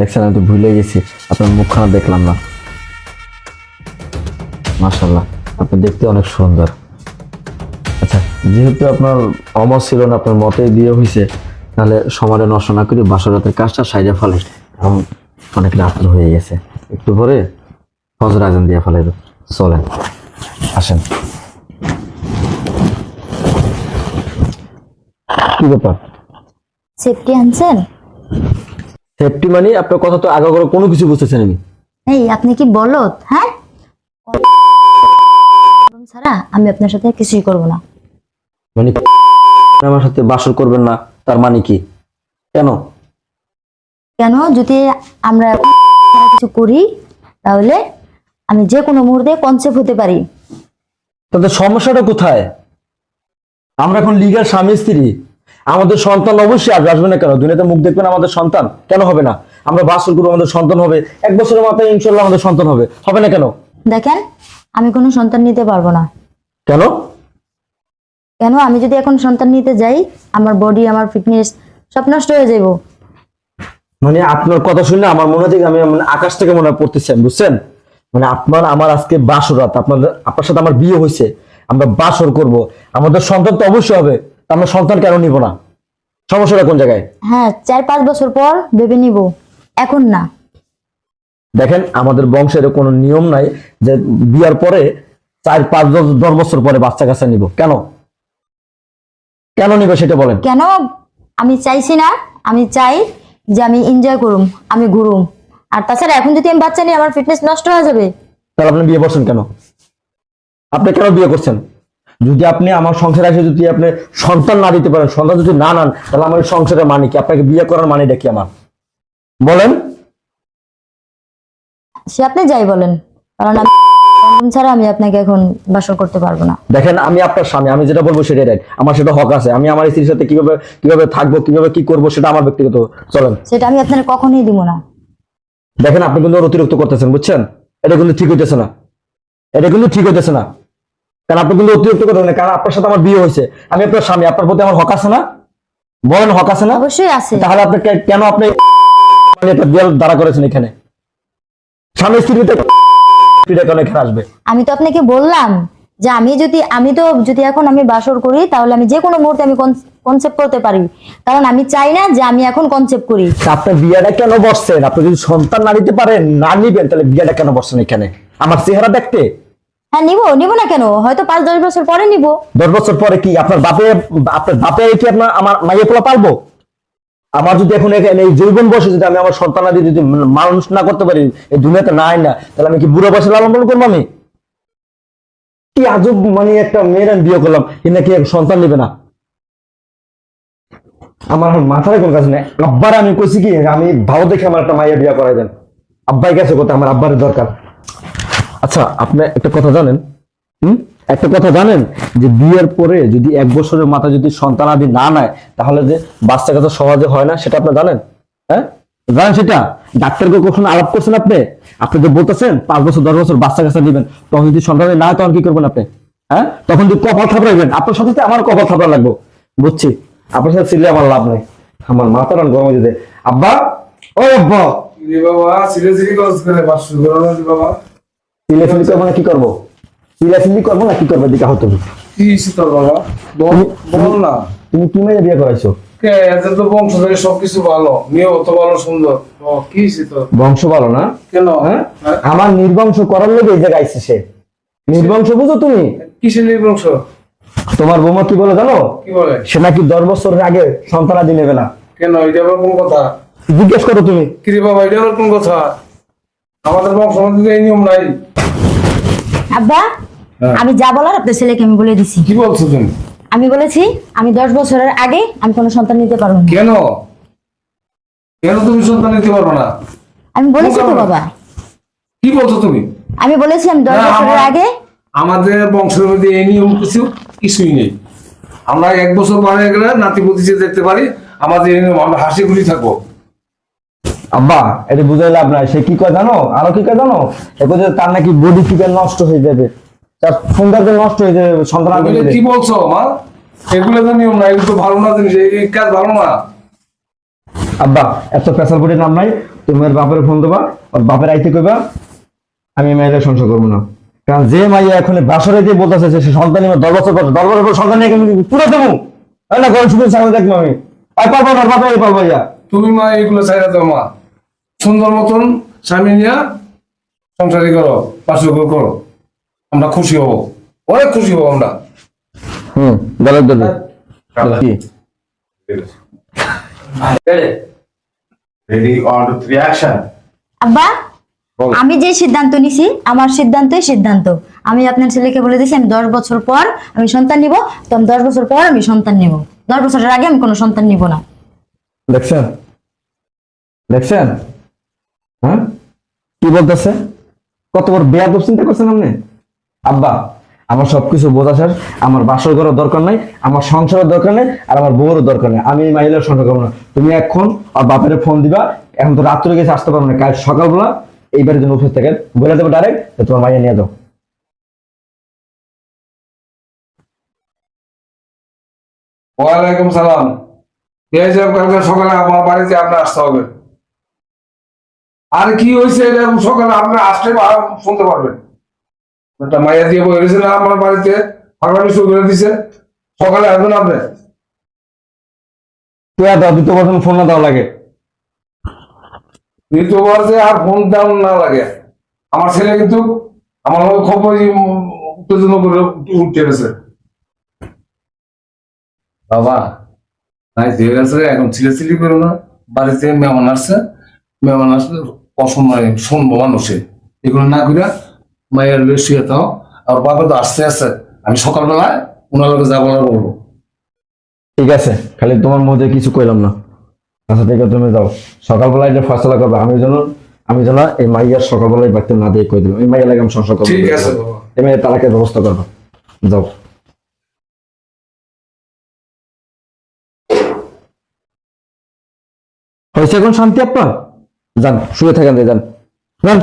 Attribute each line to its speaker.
Speaker 1: দেখছেন, আমি তো ভুলে গেছি। আপনার মুখখানা দেখলাম না। মাশাল্লাহ আপনি দেখতে অনেক সুন্দর। আচ্ছা যেহেতু আপনার অমর ছিল না, আপনার মতে বিয়ে হয়েছে, তাহলে সমানে নষ্ট না করে বাসরাতের কাজটা সাইডে ফেলে। অনেক রাত হয়ে গেছে। একটু পরে ফজর আজান দিয়ে ফেলাইব। চলেন, আসেন। কি ব্যাপার?
Speaker 2: সেফটি আনছেন?
Speaker 1: সেফটি মানে আপনার কথা তো আগে করে কোনো কিছু বুঝতেছেন আমি।
Speaker 2: এই আপনি কি বলত হ্যাঁ? ছাড়া আমি আপনার সাথে কিছুই করব না।
Speaker 1: মানে আমার সাথে বাসর করবেন না তার মানে কি? কেন?
Speaker 2: কেন? যদি আমরা কিছু করি তাহলে আমি যে কোনো মুহূর্তে কনসেপ্ট হতে পারি।
Speaker 1: তাদের সমস্যাটা কোথায়? আমরা এখন লিগাল স্বামী স্ত্রী আমাদের সন্তান অবশ্যই আসবে আসবে না কেন? দুনিয়াতে মুখ দেখবেন আমাদের সন্তান। কেন হবে না? আমরা বাসর করব আমাদের সন্তান হবে। এক বছরের মাথায় ইনশাল্লাহ আমাদের সন্তান হবে। হবে না কেন?
Speaker 2: দেখেন আমি কোনো সন্তান নিতে পারব না।
Speaker 1: কেন?
Speaker 2: কেন? আমি যদি এখন সন্তান নিতে যাই আমার বডি আমার ফিটনেস সব নষ্ট হয়ে যাব
Speaker 1: মানে আপনার কথা শুনে আমার মনে হচ্ছে আমি মানে আকাশ থেকে মনে হয় পড়তেছি বুঝছেন? মানে আপনার আমার আজকে বাসরাত আপনাদের আপনার সাথে আমার বিয়ে হয়েছে। আমরা বাসর করব। আমাদের সন্তান তো অবশ্যই হবে। আমরা সন্তান কেন নিব না? সমস্যাটা কোন জায়গায়?
Speaker 2: হ্যাঁ চার পাঁচ বছর পর ভেবে নিব। এখন না।
Speaker 1: দেখেন আমাদের বংশের কোনো নিয়ম নাই যে বিয়ার পরে চার পাঁচ দশ বছর পরে বাচ্চা কাচ্চা নিব। কেন? কেন নিব সেটা বলেন।
Speaker 2: কেন? আমি চাইছি না। আমি চাই যে আমি এনজয় করুম আমি ঘুরুম। আর তাছাড়া এখন যদি আমি বাচ্চা নিই আমার ফিটনেস নষ্ট হয়ে যাবে।
Speaker 1: তাহলে আপনি বিয়ে করছেন কেন? আপনি কেন বিয়ে করছেন? যদি আপনি আমার সংসারে এসে যদি আপনি সন্তান না দিতে পারেন সন্তান যদি না নান তাহলে আমার সংসারের মানে কি? আপনাকে বিয়ে করার মানে কি আমার? বলেন।
Speaker 2: সে আপনি যাই বলেন কারণ আমি কন্ডম ছাড়া আমি আপনাকে এখন বাসর করতে পারব না।
Speaker 1: দেখেন আমি আপনার স্বামী আমি যেটা বলব সেটাই রাইট আমার সেটা হক আছে। আমি আমার স্ত্রীর সাথে কীভাবে কীভাবে থাকব কীভাবে কি করব সেটা আমার ব্যক্তিগত চলেন।
Speaker 2: সেটা আমি আপনার কখনোই দিব না।
Speaker 1: দেখেন আপনি কিন্তু অতিরিক্ত করতেছেন বুঝছেন? এটা কিন্তু ঠিক হইতেছে না। এটা কিন্তু ঠিক হইতেছে না। কারণ আপনি কিন্তু অতিরিক্ত করতেছেন কারণ আপনার সাথে আমার বিয়ে হয়েছে। আমি আপনার স্বামী আপনার প্রতি আমার হক আছে না? বলেন হক আছে না?
Speaker 2: অবশ্যই আছে।
Speaker 1: তাহলে আপনি কেন আপনি মানে দেয়াল দাঁড়া করেছেন এখানে? স্বামী স্ত্রীতে এখানে আসবে।
Speaker 2: আমি তো আপনাকে বললাম যে আমি যদি আমি তো যদি এখন আমি বাসর করি তাহলে আমি যে কোনো মুহূর্তে আমি কনসেপ্ট করতে পারি। কারণ আমি চাই না যে আমি এখন কনসেপ্ট করি।
Speaker 1: তা আপনি বিয়েটা কেন বসছেন? আপনি যদি সন্তান না নিতে পারেন না নিবেন তাহলে বিয়েটা কেন বসছেন এখানে? আমার চেহারা দেখতে?
Speaker 2: হ্যাঁ নিবো নিবো না কেন? হয়তো পাঁচ, দশ বছর পরে নিবো।
Speaker 1: দশ বছর পরে কি আপনার বাপে আপনার বাপে কি আপনার আমার মাইয়ে পোলা পালবো? আমার যদি এখন এই জৈবন বসে যদি আমি আমার সন্তানাদি যদি মানুষ না করতে পারি, এই দুনিয়াতে না আয় না, তাহলে আমি কি বুড়ো বয়সে লালন পালন করব আমি? কি আজব মানে একটা মেয়ের আমি বিয়ে করলাম কি নাকি সন্তান নেবে না। আমার এখন মাথায় কোন কাজ নেই। আব্বার আমি কইছি কি, আমি ভালো দেখে আমার একটা মাইয়া বিয়ে করাই দেন। আব্বাই গেছে কোথায়? আমার আব্বার দরকার। আচ্ছা আপনি একটা কথা জানেন? হুম? একটা কথা জানেন যে বিয়ের পরে যদি এক বছরের মাথা যদি সন্তান আদি না নেয়, তাহলে যে বাচ্চা কাচ্চা সহজে হয় না, সেটা আপনি জানেন? হ্যাঁ? জানেন সেটা? ডাক্তারকে কখনো আলাপ করছেন আপনি? আপনি যে বলতেছেন, পাঁচ বছর, দশ বছর বাচ্চা কাচ্চা দিবেন, তখন যদি সন্তান না তখন কি করবেন আপনি? হ্যাঁ? তখন যদি কপাল থাপড়াইবেন, আপনার সাথে আমার কপাল থাপড়া লাগবে। বুঝছি? আপনার সাথে ছিলে আমার লাভ নেই। আমার মাথা রান গরম যেতে। আব্বা? ও আব্বা!
Speaker 3: বাবা না রে বাবা।
Speaker 1: সিলেফিলি করব না কি করব? সিলেফিলি করব না কি করব দিকে হতো
Speaker 3: কি হয়েছে তোর বাবা? বল না।
Speaker 1: তুমি কি মেয়ে বিয়ে করাইছো?
Speaker 3: কে? এদের তো বংশ থেকে সবকিছু ভালো। মেয়ে অত ভালো সুন্দর। কি হয়েছে তোর?
Speaker 1: বংশ ভালো না?
Speaker 3: কেন?
Speaker 1: হ্যাঁ?
Speaker 3: হ্যাঁ?
Speaker 1: আমার নির্বংশ করার লোক এই জায়গায় আইছে সে। নির্বংশ বুঝো তুমি?
Speaker 3: কিসের নির্বংশ?
Speaker 1: তোমার বৌমা কি বলে জানো?
Speaker 3: কি বলে?
Speaker 1: সে নাকি দশ বছরের আগে সন্তান আদি নেবে না।
Speaker 3: কেন? এটা আবার কোন কথা?
Speaker 1: জিজ্ঞেস করো তুমি।
Speaker 3: কি রে বাবা এটা আবার কোন কথা? আমাদের বংশ এই নিয়ম নাই।
Speaker 2: আব্বা
Speaker 3: হ্যাঁ।
Speaker 2: আমি যা বলার আপনার ছেলেকে আমি বলে দিছি।
Speaker 3: কি বলছো তুমি?
Speaker 2: আমি বলেছি আমি দশ বছরের আগে আমি কোনো সন্তান নিতে পারব না।
Speaker 3: কেন? কেন তুমি সন্তান নিতে পারব না?
Speaker 2: আমি বলেছি তো বাবা।
Speaker 3: কি বলছো তুমি?
Speaker 2: আমি বলেছি আমি দশ বছরের আগে
Speaker 3: আমাদের বংশের মধ্যে এই নিয়ম কিছু কিছুই নেই। আমরা এক বছর পরে গেলে নাতি দেখতে পারি আমাদের এই নিয়ম আমরা হাসি খুশি থাকব।
Speaker 1: আব্বা এটা বুঝাই লাভ নাই। সে কি কয় জানো? আরও কি কয় জানো? কয় তার নাকি বডি ফিগার নষ্ট হয়ে যাবে। তার সৌন্দর্য নষ্ট হয়ে যাবে সন্তান।
Speaker 3: কি বলছো মা? এগুলো তো নিয়ম না এগুলো ভালো না জিনিস এই কাজ ভালো না।
Speaker 1: আব্বা এত পেশাল বডির নাম নাই। তোমার বাপের ফোন দেবা ওর বাপের আইতে কইবা আমি মেয়েদের সংসার করব না। কারণ যে মাইয়া এখন বাসরে দিয়ে বলতেছে সে সন্তান নিবে দশ বছর পর দশ বছর পর সন্তান নিয়ে পুরো দেবো। না গরম শুধু সামনে দেখব আমি। পারব না বাপে পারব ইয়া
Speaker 3: তুমি মা এগুলো চাইলে তো মা। সুন্দর মতন স্বামী নিয়ে সংসারী করো পার্শ্বকর করো। আমরা খুশি হব। অনেক খুশি হব আমরা।
Speaker 1: হুম দলের দলে কি?
Speaker 4: রেডি অন টু অ্যাকশন
Speaker 2: আব্বা আমি যে সিদ্ধান্ত নিছি আমার সিদ্ধান্তই সিদ্ধান্ত। আমি আপনার ছেলেকে বলে দিছি আমি দশ বছর পর আমি সন্তান নিব। তো আমি দশ বছর পর আমি সন্তান নিব। দশ বছরের আগে আমি কোনো সন্তান নিব না।
Speaker 1: দেখছেন? দেখছেন? হ্যাঁ? কি বলতেছে? কত বড় বেয়াদব চিন্তা করছেন আপনি? আব্বা, আমার সবকিছু বোঝা শেষ আমার বাসর করার দরকার নাই, আমার সংসারের দরকার নেই, আর আমার বউরও দরকার নেই। আমি এই মাহিলার সংসার করব না। তুমি এখন আর বাপের ফোন দিবা, এখন তো রাত্রে গেছে, আসতে পারব না। কাল সকালবেলা এইবারের জন্য অফিস থেকে বলে দেবো ডাইরেক্ট তোমার মাইয়া নিয়ে যাও।
Speaker 3: ওয়ালাইকুম সালাম। এই সকালে আমার বাড়িতে আপনার আসতে হবে। আর কি হয়েছে এটা সকালে আপনি আসলে শুনতে পারবেন। একটা মাইয়া দিয়ে বই গেছে না আমার বাড়িতে ফাঁকানি শুরু করে দিছে। সকালে আসবেন আপনি?
Speaker 1: তুই দাও দ্বিতীয় বছর ফোন না দেওয়া লাগে।
Speaker 3: দ্বিতীয়বার যে আর ফোন দাম না লাগে। আমার ছেলে কিন্তু আমার খবর উত্তেজনা করে উঠতে গেছে। বাবা নাই দিয়ে গেছে এখন করো না। বাড়িতে মেহমান আসছে মেহমান আসলে অসময় শুনব মানুষে। এগুলো না করে মায়ের শুয়ে থাও। আর বাবা তো আসতে আসছে আমি সকালবেলায় ওনার না বলব।
Speaker 1: ঠিক আছে খালি তোমার মধ্যে কিছু কইলাম না। আচ্ছা ঠিক আছে তুমি যাও। যে ফয়সলা করবে আমি যেন আমি যেন এই মাইয়ার সকালবেলায় বাড়তে না দিয়ে কই দিলাম। এই মাইয়া লাগে আমি সংসার করব।
Speaker 3: ঠিক আছে
Speaker 1: এই তালাকের ব্যবস্থা করব। যাও। হয়েছে এখন শান্তি আপনার যান শুয়ে থাকেন যান। যান।